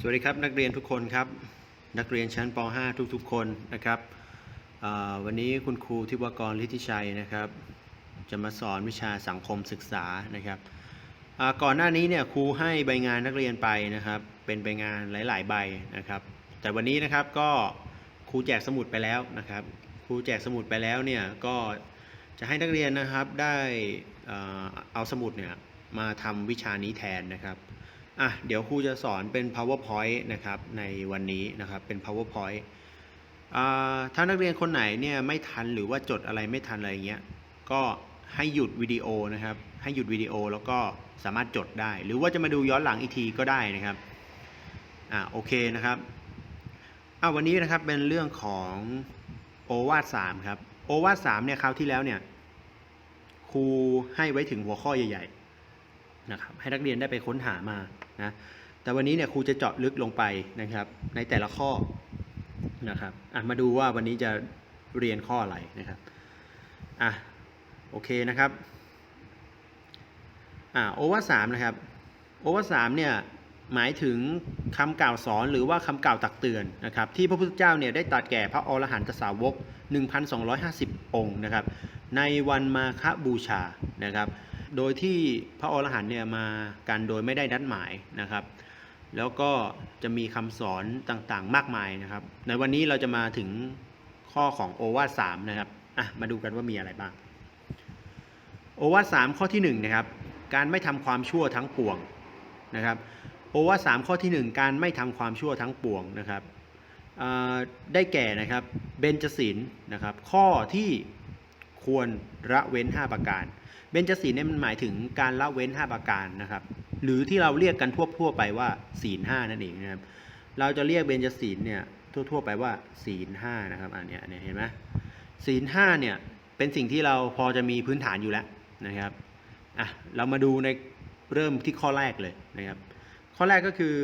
สวัสดีครับนักเรียนทุกคนครับนักเรียนชั้นป .5 ทุกๆคนนะครับวันนี้คุณครูทิวกรฤทธิชัยนะครับจะมาสอนวิชาสังคมศึกษานะครับก่อนหน้านี้เนี่ยครูให้ใบงานนักเรียนไปนะครับเป็นใบงานหลาย ๆ ใบนะครับ แต่วันนี้นะครับก็ครูแจกสมุดไปแล้วนะครับครูแจกสมุดไปแล้วเนี่ยก็จะให้นักเรียนนะครับได้เอาสมุดเนี่ยมาทำวิชานี้แทนนะครับ อะเดี๋ยวครูจะสอนเป็น powerpoint นะครับในวันนี้นะครับเป็น powerpoint ถ้านักเรียนคนไหนเนี่ยไม่ทันหรือว่าจดอะไรไม่ทันอะไรเงี้ยก็ให้หยุดวิดีโอนะครับ ให้หยุดวิดีโอแล้วก็สามารถจดได้ หรือว่าจะมาดูย้อนหลังอีกทีก็ได้นะครับอ่าโอเคนะครับอ่าวันนี้นะครับเป็นเรื่องของโอวาทสามครับโอวาทสามเนี่ยคราวที่แล้วเนี่ยครูให้ไว้ถึงหัวข้อใหญ่ ๆ นะครับ ให้นักเรียนได้ไปค้นหามา นะแต่วันนี้เนี่ยครูจะเจาะลึกลงไปนะครับ ในแต่ละข้อนะครับอะมาดูว่าวันนี้จะเรียนข้ออะไรนะครับอะโอเคนะครับอะโอวาสามนะครับโอวาสามเนี่ยหมายถึงคำกล่าวสอนหรือว่าคำกล่าวตักเตือนนะครับ ที่พระพุทธเจ้าเนี่ยได้ตรัสแก่พระอรหันตสาวก 1,250 องค์นะครับ ในวันมาฆบูชานะครับ โดยที่พระอรหันต์เนี่ยมากันโดยไม่ได้นัดหมายนะครับ แล้วก็จะมีคำสอนต่างๆ มากมายนะครับ ในวันนี้เราจะมาถึงข้อของโอวาทสามนะครับอะมาดูกันว่ามีอะไรบ้าง โอวาทสามข้อที่หนึ่งนะครับ การไม่ทำความชั่วทั้งปวงนะครับ โอวาทสามข้อที่หนึ่งการไม่ทำความชั่วทั้งปวงนะครับได้แก่นะครับเบญจศีลนะครับ ข้อที่ควรละเว้น 5 ประการ เบญจศีลเนี่ยมันหมายถึงการละเว้น 5 ประการนะครับ หรือที่เราเรียกกันทั่วทั่วๆไปว่าศีลห้านั่นเองนะครับ เราจะเรียกเบญจศีลเนี่ยทั่วทั่วๆไปว่าศีลห้านะครับ อันนี้เนี่ยเห็นไหมศีลห้าเนี่ยเป็นสิ่งที่เราพอจะมีพื้นฐานอยู่แล้วนะครับอะเรามาดูในเริ่มที่ข้อแรกเลยนะครับ ข้อแรกก็คือ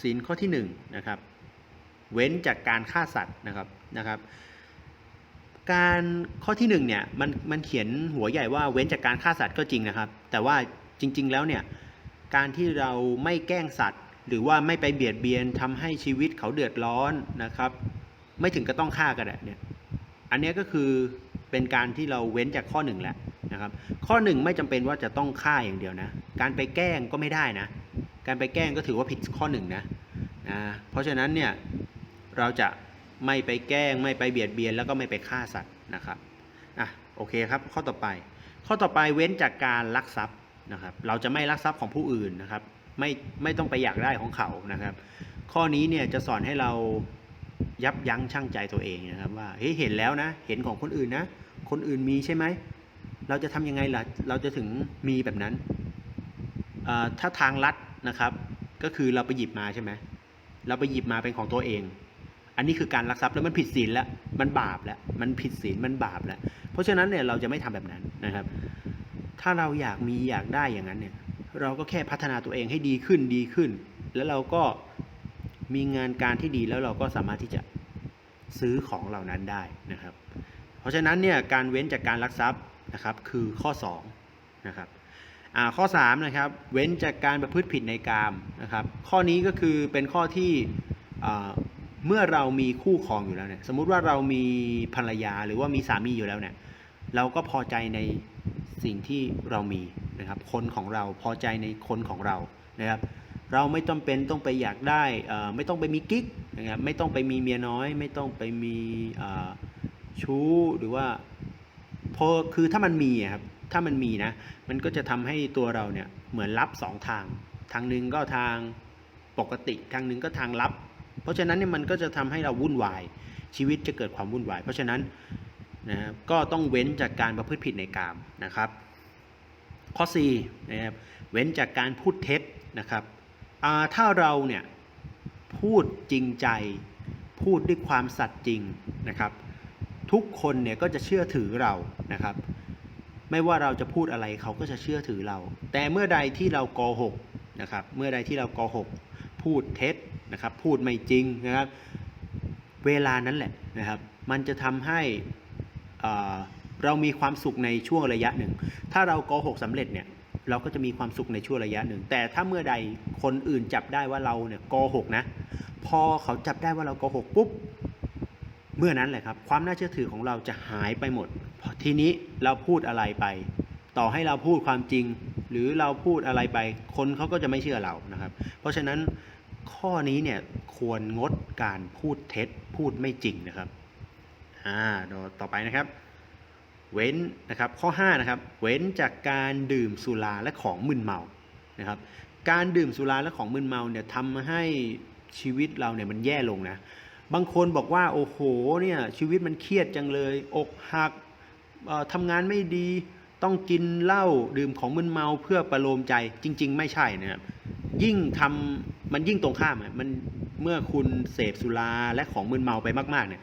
ศีลข้อที่หนึ่งนะครับ เว้นจากการฆ่าสัตว์นะครับนะครับ การข้อที่หนึ่งเนี่ยมันมันเขียนหัวใหญ่ว่าเว้นจากการฆ่าสัตว์ก็จริงนะครับ แต่ว่าจริง ๆ แล้วเนี่ยการที่เราไม่แกล้งสัตว์ หรือว่าไม่ไปเบียดเบียนทำให้ชีวิตเขาเดือดร้อนนะครับ ไม่ถึงก็ต้องฆ่ากันอะเนี่ยอันนี้ก็คือเป็นการที่เราเว้นจากข้อหนึ่งแหละนะครับ ข้อหนึ่งไม่จำเป็นว่าจะต้องฆ่าอย่างเดียวนะ การไปแกล้งก็ไม่ได้นะ การไปแกล้งก็ถือว่าผิดข้อหนึ่งนะนะเพราะฉะนั้นเนี่ยเราจะ ไม่ไปแกล้ง ไม่ไปเบียดเบียน แล้วก็ไม่ไปฆ่าสัตว์นะครับอะโอเคครับ ข้อต่อไป ข้อต่อไปเว้นจากการลักทรัพย์นะครับ เราจะไม่ลักทรัพย์ของผู้อื่นนะครับ ไม่ไม่ต้องไปอยากได้ของเขานะครับ ข้อนี้เนี่ยจะสอนให้เรายับยั้งชั่งใจตัวเองนะครับ ว่าเฮ้ยเห็นแล้วนะ เห็นของคนอื่นนะ คนอื่นมีใช่ไหมเราจะทำยังไงล่ะเราจะถึงมีแบบนั้นถ้าทางลัดนะครับ ก็คือเราไปหยิบมาใช่ไหมเราไปหยิบมาเป็นของตัวเอง อันนี้คือการลักทรัพย์แล้วมันผิดศีลแล้วมันบาปแล้วมันผิดศีลมันบาปแล้วเพราะฉะนั้นเนี่ยเราจะไม่ทำแบบนั้นนะครับ ถ้าเราอยากมีอยากได้อย่างนั้นเนี่ยเราก็แค่พัฒนาตัวเองให้ดีขึ้นดีขึ้น แล้วเราก็มีงานการที่ดีแล้วเราก็สามารถที่จะซื้อของเหล่านั้นได้นะครับ เพราะฉะนั้นเนี่ยการเว้นจากการลักทรัพย์นะครับคือข้อ2นะครับข้อ3นะครับเว้นจากการประพฤติผิดในกามนะครับข้อนี้ก็คือเป็นข้อที่ เมื่อเรามีคู่ครองอยู่แล้วเนี่ย สมมุติว่าเรามีภรรยาหรือว่ามีสามีอยู่แล้วเนี่ย เราก็พอใจในสิ่งที่เรามีนะครับ คนของเราพอใจในคนของเรานะครับ เราไม่ต้องเป็นต้องไปอยากได้อ่อไม่ต้องไปมีกิ๊กนะครับ ไม่ต้องไปมีเมียน้อย ไม่ต้องไปมีชู้หรือว่าพอคือถ้ามันมีครับ ถ้ามันมีนะ มันก็จะทำให้ตัวเราเนี่ยเหมือนรับสองทาง ทางหนึ่งก็ทางปกติ ทางหนึ่งก็ทางลับ เพราะฉะนั้นเนี่ยมันก็จะทำให้เราวุ่นวาย ชีวิตจะเกิดความวุ่นวาย เพราะฉะนั้นนะครับก็ต้องเว้นจากการประพฤติผิดในกามนะครับ ข้อ4นะครับเว้นจากการพูดเท็จนะครับถ้าเราเนี่ยพูดจริงใจ พูดด้วยความสัตย์จริงนะครับ ทุกคนเนี่ยก็จะเชื่อถือเรานะครับ ไม่ว่าเราจะพูดอะไรเขาก็จะเชื่อถือเรา แต่เมื่อใดที่เราโกหกนะครับ เมื่อใดที่เราโกหก พูดเท็จ นะครับพูดไม่จริงนะครับ เวลานั้นแหละนะครับ มันจะทำให้เรามีความสุขในช่วงระยะหนึ่ง ถ้าเราโกหกสำเร็จเนี่ยเราก็จะมีความสุขในช่วงระยะหนึ่ง แต่ถ้าเมื่อใดคนอื่นจับได้ว่าเราเนี่ยโกหกนะ พอเขาจับได้ว่าเราโกหกปุ๊บ เมื่อนั้นแหละครับ ความน่าเชื่อถือของเราจะหายไปหมด ทีนี้เราพูดอะไรไป ต่อให้เราพูดความจริง หรือเราพูดอะไรไป คนเขาก็จะไม่เชื่อเรานะครับ เพราะฉะนั้น ข้อนี้เนี่ยควรงดการพูดเท็จพูดไม่จริงนะครับอ่าต่อไปนะครับ เว้นนะครับข้อ5นะครับเว้นจากการดื่มสุราและของมึนเมานะครับ การดื่มสุราและของมึนเมาเนี่ยทำให้ชีวิตเราเนี่ยมันแย่ลงนะบางคนบอกว่าโอ้โหเนี่ยชีวิตมันเครียดจังเลย อกหักทำงานไม่ดีต้องกินเหล้าดื่มของมึนเมาเพื่อประโลมใจจริง ๆ ไม่ใช่นะครับ ยิ่งทำมันยิ่งตรงข้ามอะมันเมื่อคุณเสพสุราและของมึนเมาไปมากๆเนี่ย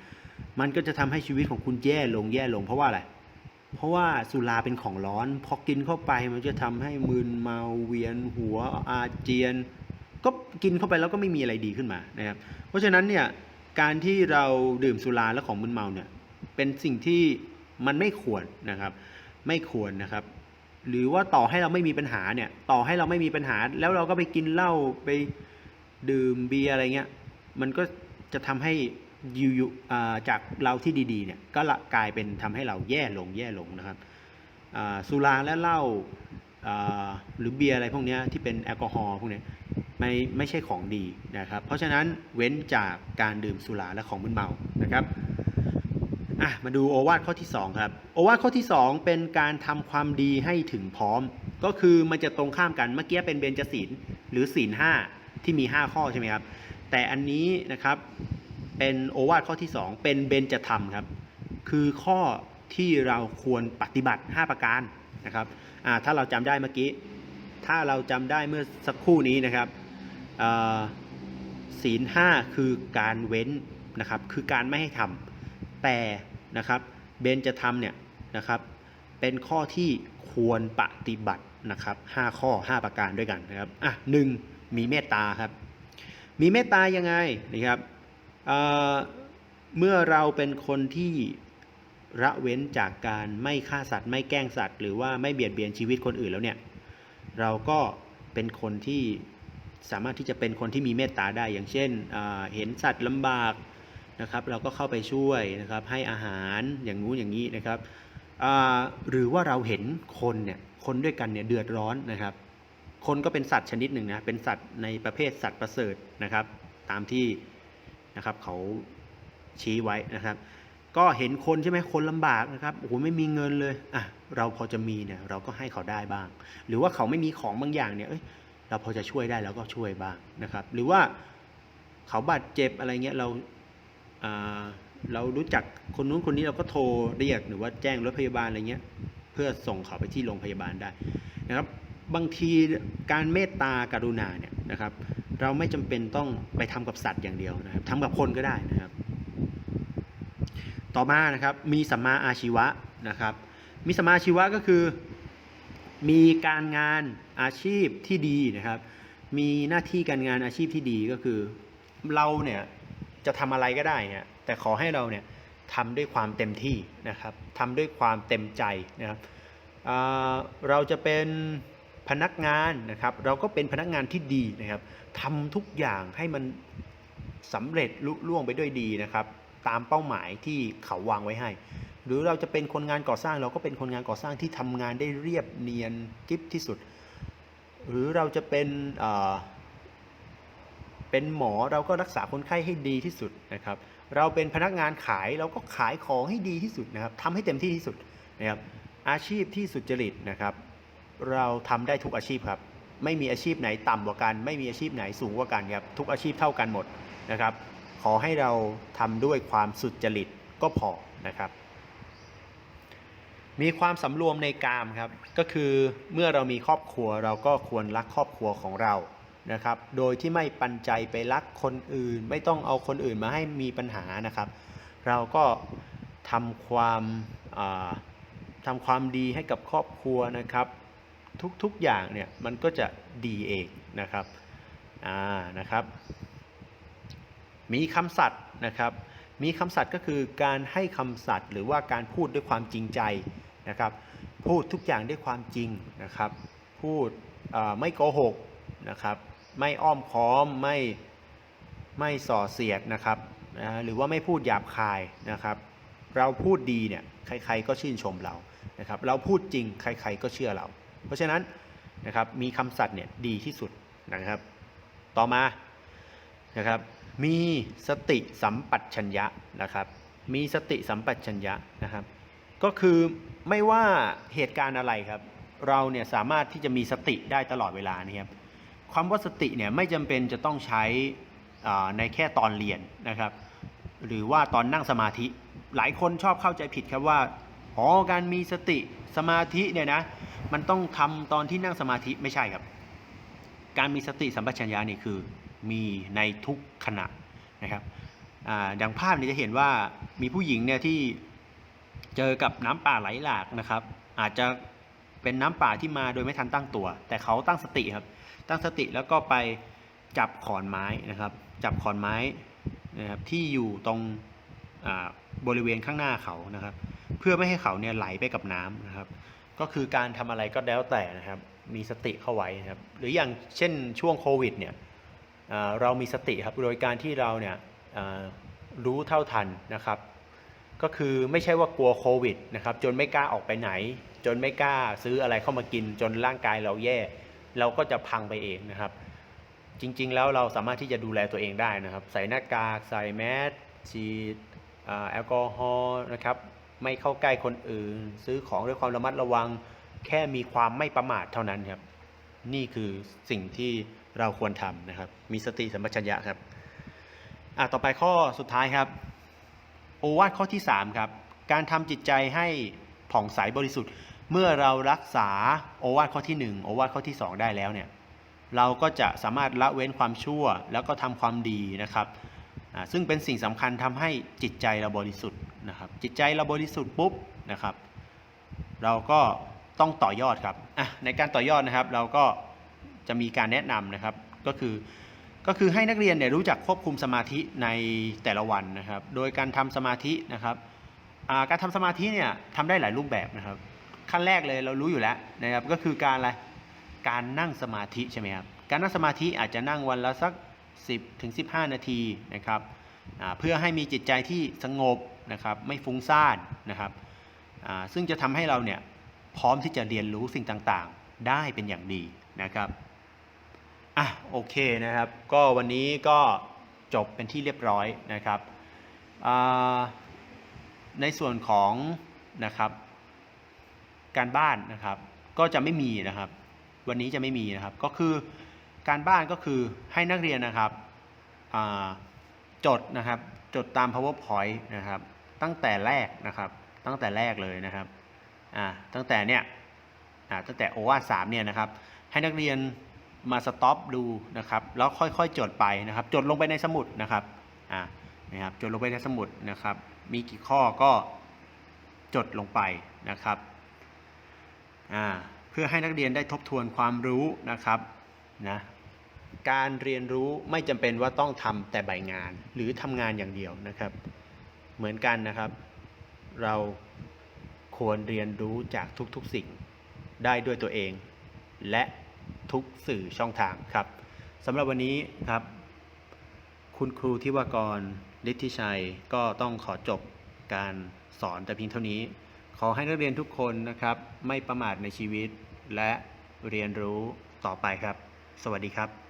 มันก็จะทำให้ชีวิตของคุณแย่ลงแย่ลงเพราะว่าอะไร เพราะว่าสุราเป็นของร้อน พอกินเข้าไปมันจะทำให้มึนเมาเวียนหัวอาเจียน ก็กินเข้าไปแล้วก็ไม่มีอะไรดีขึ้นมานะครับ เพราะฉะนั้นเนี่ยการที่เราดื่มสุราและของมึนเมาเนี่ยเป็นสิ่งที่มันไม่ควรนะครับ ไม่ควรนะครับ หรือว่าต่อให้เราไม่มีปัญหาเนี่ย ต่อให้เราไม่มีปัญหา แล้วเราก็ไปกินเหล้าไปดื่มเบียร์อะไรเงี้ย มันก็จะทำให้อยู่อยู่าจากเราที่ดีๆเนี่ยก็ละกลายเป็นทำให้เราแย่ลงแย่ลงนะครับสุราและเหล้าหรือเบียร์อะไรพวกนี้ที่เป็นแอลกอฮอล์พวกนี้ไม่ไม่ใช่ของดีนะครับ เพราะฉะนั้นเว้นจากการดื่มสุราและของมึนเมานะครับ อะมาดูโอวาทข้อที่ 2 ครับ โอวาทข้อที่ 2 เป็นการทำความดีให้ถึงพร้อม ก็คือมันจะตรงข้ามกันเมื่อกี้เป็นเบญจศีลหรือศีลห้าที่มี 5 ข้อใช่ไหมครับ แต่อันนี้นะครับเป็นโอวาทข้อที่ 2 เป็นเบญจธรรมครับ คือข้อที่เราควรปฏิบัติ 5 ประการนะครับอ่าถ้าเราจำได้เมื่อกี้ ถ้าเราจำได้เมื่อสักครู่นี้นะครับศีลห้าคือการเว้นนะครับคือการไม่ให้ทำแต่ นะครับเบนจะทำเนี่ยนะครับเป็นข้อที่ควรปฏิบัตินะครับ5ข้อ 5 ประการด้วยกันนะครับอะหนึ่งมีเมตตาครับมีเมตตายังไงนะครับเเมื่อเราเป็นคนที่ละเว้นจากการไม่ฆ่าสัตว์ ไม่แกล้งสัตว์ หรือว่าไม่เบียดเบียนชีวิตคนอื่นแล้วเนี่ยเราก็เป็นคนที่สามารถที่จะเป็นคนที่มีเมตตาได้อย่างเช่นเห็นสัตว์ลำบาก นะครับ เราก็เข้าไปช่วยนะครับให้อาหารอย่างงู้นอย่างนี้นะครับหรือว่าเราเห็นคนเนี่ยคนด้วยกันเนี่ยเดือดร้อนนะครับ คนก็เป็นสัตว์ชนิดหนึ่งนะเป็นสัตว์ในประเภทสัตว์ประเสริฐนะครับ ตามที่นะครับเขาชี้ไว้นะครับ ก็เห็นคนใช่ไหมคนลำบากนะครับโอ้โหไม่มีเงินเลยอะเราพอจะมีเนี่ยเราก็ให้เขาได้บ้าง หรือว่าเขาไม่มีของบางอย่างเนี่ยเอ้ยเราพอจะช่วยได้เราก็ช่วยบ้างนะครับ หรือว่าเขาบาดเจ็บอะไรเงี้ยเรา เรารู้จักคนนู้นคนนี้เราก็โทรเรียกหรือว่าแจ้งรถพยาบาลอะไรเงี้ยเพื่อส่งเขาไปที่โรงพยาบาลได้นะครับ บางทีการเมตตากรุณาเนี่ยนะครับ เราไม่จำเป็นต้องไปทำกับสัตว์อย่างเดียวนะครับทำกับคนก็ได้นะครับ ต่อมานะครับมีสัมมาอาชีวะนะครับ มีสัมมาอาชีวะก็คือ มีการงานอาชีพที่ดีนะครับ มีหน้าที่การงานอาชีพที่ดีก็คือ เราเนี่ย จะทำอะไรก็ได้เนี่ยแต่ขอให้เราเนี่ยทำด้วยความเต็มที่นะครับทำด้วยความเต็มใจนะครับเราจะเป็นพนักงานนะครับเราก็เป็นพนักงานที่ดีนะครับทำทุกอย่างให้มันสำเร็จลุล่วงไปด้วยดีนะครับตามเป้าหมายที่เขาวางไว้ให้ หรือเราจะเป็นคนงานก่อสร้าง เราก็เป็นคนงานก่อสร้างที่ทำงานได้เรียบเนียนกิ๊บที่สุด หรือเราจะเป็น เป็นหมอเราก็รักษาคนไข้ให้ดีที่สุดนะครับ เราเป็นพนักงานขายเราก็ขายของให้ดีที่สุดนะครับทำให้เต็มที่ที่สุดนะครับ อาชีพที่สุจริตนะครับ เราทำได้ทุกอาชีพครับ ไม่มีอาชีพไหนต่ำกว่ากัน ไม่มีอาชีพไหนสูงกว่ากันครับ ทุกอาชีพเท่ากันหมดนะครับ ขอให้เราทำด้วยความสุจริตก็พอนะครับมีความสำรวมในกามครับ ก็คือเมื่อเรามีครอบครัวเราก็ควรรักครอบครัวของเรา นะครับ โดยที่ไม่ปันใจไปรักคนอื่น ไม่ต้องเอาคนอื่นมาให้มีปัญหานะครับ เราก็ทำความอ่าทำความดีให้กับครอบครัวนะครับ ทุกๆอย่างเนี่ยมันก็จะดีเองนะครับอ่านะครับ มีคำสัตย์นะครับ มีคำสัตย์ก็คือการให้คำสัตย์หรือว่าการพูดด้วยความจริงใจนะครับ พูดทุกอย่างด้วยความจริงนะครับ พูดไม่โกหกนะครับ ไม่อ้อมค้อมไม่ไม่ส่อเสียดนะครับนะหรือว่าไม่พูดหยาบคายนะครับ เราพูดดีเนี่ยใคร ๆ ก็ชื่นชมเรานะครับ เราพูดจริงใคร ๆ ก็เชื่อเรา เพราะฉะนั้นนะครับมีคำสัตย์เนี่ยดีที่สุดนะครับ ต่อมานะครับ มีสติสัมปชัญญะนะครับ มีสติสัมปชัญญะนะครับ ก็คือไม่ว่าเหตุการณ์อะไรครับ เราเนี่ยสามารถที่จะมีสติได้ตลอดเวลานะครับ ความว่าสติเนี่ยไม่จำเป็นจะต้องใช้ในแค่ตอนเรียนนะครับ หรือว่าตอนนั่งสมาธิ หลายคนชอบเข้าใจผิดครับว่าอ๋อการมีสติสมาธิเนี่ยนะมันต้องทำตอนที่นั่งสมาธิไม่ใช่ครับ การมีสติสัมปชัญญะนี่คือมีในทุกขณะนะครับดังภาพนี้จะเห็นว่ามีผู้หญิงเนี่ยที่เจอกับน้ำป่าไหลหลากนะครับ อาจจะ เป็นน้ำป่าที่มาโดยไม่ทันตั้งตัว แต่เขาตั้งสติครับ ตั้งสติแล้วก็ไปจับขอนไม้นะครับ จับขอนไม้นะครับที่อยู่ตรงบริเวณข้างหน้าเขานะครับ เพื่อไม่ให้เขาเนี่ยไหลไปกับน้ำนะครับ ก็คือการทำอะไรก็แล้วแต่นะครับ มีสติเข้าไว้นะครับ หรืออย่างเช่นช่วงโควิดเนี่ยเรามีสติครับโดยการที่เราเนี่ยรู้เท่าทันนะครับ ก็คือไม่ใช่ว่ากลัวโควิดนะครับ จนไม่กล้าออกไปไหน จนไม่กล้าซื้ออะไรเข้ามากิน จนร่างกายเราแย่ เราก็จะพังไปเองนะครับ จริงๆ แล้วเราสามารถที่จะดูแลตัวเองได้นะครับ ใส่หน้ากากใส่แมสฉีดแอลกอฮอล์นะครับ ไม่เข้าใกล้คนอื่น ซื้อของด้วยความระมัดระวัง แค่มีความไม่ประมาทเท่านั้นครับ นี่คือสิ่งที่เราควรทำนะครับ มีสติสัมปชัญญะครับอะต่อไปข้อสุดท้ายครับ โอวาทข้อที่ 3 ครับ การทำจิตใจให้ผ่องใสบริสุทธิ์ เมื่อเรารักษาโอวาทข้อที่ 1 โอวาทข้อที่ 2 ได้แล้วเนี่ยเราก็จะสามารถละเว้นความชั่วแล้วก็ทำความดีนะครับซึ่งเป็นสิ่งสำคัญทำให้จิตใจเราบริสุทธิ์นะครับ จิตใจเราบริสุทธิ์ปุ๊บนะครับ เราก็ต้องต่อยอดครับในการต่อยอดนะครับ เราก็จะมีการแนะนำนะครับก็คือก็คือให้นักเรียนเนี่ยรู้จักควบคุมสมาธิในแต่ละวันนะครับ โดยการทำสมาธินะครับการทำสมาธิเนี่ยทำได้หลายรูปแบบนะครับ ขั้นแรกเลยเรารู้อยู่แล้วนะครับก็คือการอะไรการนั่งสมาธิใช่ไหมครับการนั่งสมาธิอาจจะนั่งวันละสัก 10ถึง15 นาทีนะครับเพื่อให้มีจิตใจที่สงบนะครับไม่ฟุ้งซ่านนะครับซึ่งจะทำให้เราเนี่ยพร้อมที่จะเรียนรู้สิ่งต่างๆ ได้เป็นอย่างดีนะครับอะโอเคนะครับ ก็วันนี้ก็จบเป็นที่เรียบร้อยนะครับในส่วนของนะครับ การบ้านนะครับ ก็จะไม่มีนะครับ วันนี้จะไม่มีนะครับ ก็คือการบ้านก็คือให้นักเรียนนะครับจดนะครับ จดตาม powerpoint นะครับ ตั้งแต่แรกนะครับ ตั้งแต่แรกเลยนะครับอ่าตั้งแต่เนี่ยอ่าตั้งแต่โอวาสามเนี่ยนะครับ ให้นักเรียนมาสต็อปดูนะครับ แล้วค่อยๆจดไปนะครับ จดลงไปในสมุดนะครับอ่านะครับ จดลงไปในสมุดนะครับ มีกี่ข้อก็จดลงไปนะครับ เพื่อให้นักเรียนได้ทบทวนความรู้นะครับนะการเรียนรู้ไม่จำเป็นว่าต้องทำแต่ใบงานหรือทำงานอย่างเดียวนะครับ เหมือนกันนะครับ เราควรเรียนรู้จากทุกๆสิ่งได้ด้วยตัวเอง และทุกสื่อช่องทางครับสำหรับวันนี้ครับ คุณครูทิวากรฤทธิชัยก็ต้องขอจบการสอนแต่เพียงเท่านี้ อให้นักเรียนทุกคนนะครับ ไม่ประมาทในชีวิต และเรียนรู้ต่อไปครับ สวัสดีครับ